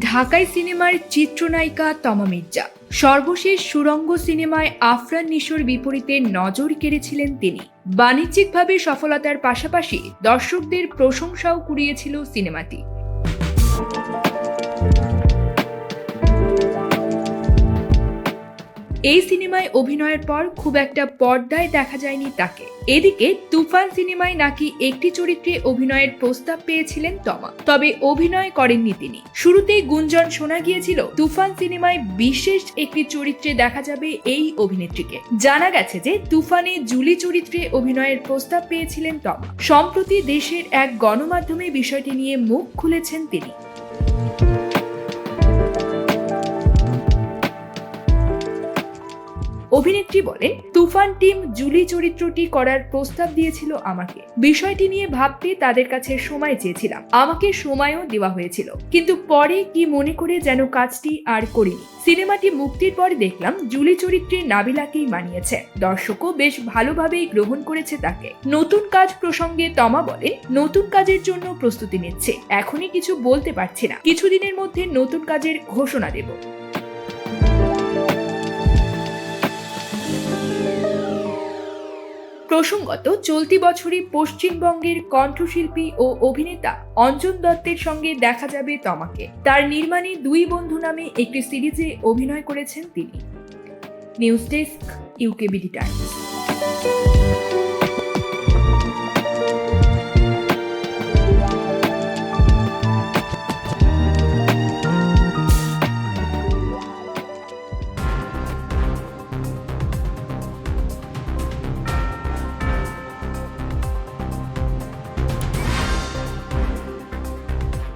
ঢাকাই সিনেমার চিত্রনায়িকা তমা মির্জা। সর্বশেষ সুরঙ্গ সিনেমায় আফরান নিশোর বিপরীতে নজর কেড়েছিলেন তিনি। বাণিজ্যিকভাবে সফলতার পাশাপাশি দর্শকদের প্রশংসাও কুড়িয়েছিল সিনেমাটি। এই সিনেমায় অভিনয়ের পর খুব একটা পর্দায় দেখা যায়নি তাকে। এদিকে তুফান সিনেমায় নাকি একটি চরিত্রে অভিনয়ের প্রস্তাব পেয়েছিলেন তমা। তবে অভিনয় করেননি তিনি। শুরুতেই গুঞ্জন শোনা গিয়েছিল, তুফান সিনেমায় বিশেষ একটি চরিত্রে দেখা যাবে এই অভিনেত্রীকে। জানা গেছে যে তুফানে জুলি চরিত্রে অভিনয়ের প্রস্তাব পেয়েছিলেন তমা। সম্প্রতি দেশের এক গণমাধ্যমে বিষয়টি নিয়ে মুখ খুলেছেন তিনি। অভিনেত্রী বলেন তুফান টিম জুলি চরিত্রটি করার প্রস্তাব দিয়েছিল আমাকে। বিষয়টি নিয়ে ভাবতে তাদের কাছে সময় চেয়েছিলাম। আমাকে সময়ও দেওয়া হয়েছিল। কিন্তু পরে কি মনে করে যেন কাজটি আর করিনি। সিনেমাটি মুক্তির পর দেখলাম জুলি চরিত্রে নাবিলাকেই মানিয়েছে। দর্শকও বেশ ভালোভাবেই গ্রহণ করেছে তাকে। নতুন কাজ প্রসঙ্গে তমা বলেন নতুন কাজের জন্য প্রস্তুতি নিচ্ছে। এখনই কিছু বলতে পারছি না। কিছুদিনের মধ্যে নতুন কাজের ঘোষণা দেব। প্রসঙ্গত, চলতি বছরই পশ্চিমবঙ্গের কণ্ঠশিল্পী ও অভিনেতা অঞ্জন দত্তের সঙ্গে দেখা যাবে তমাকে। তার নির্মাণে দুই বন্ধু নামে একটি সিরিজে অভিনয় করেছেন তিনি। News desk, UKBD Times.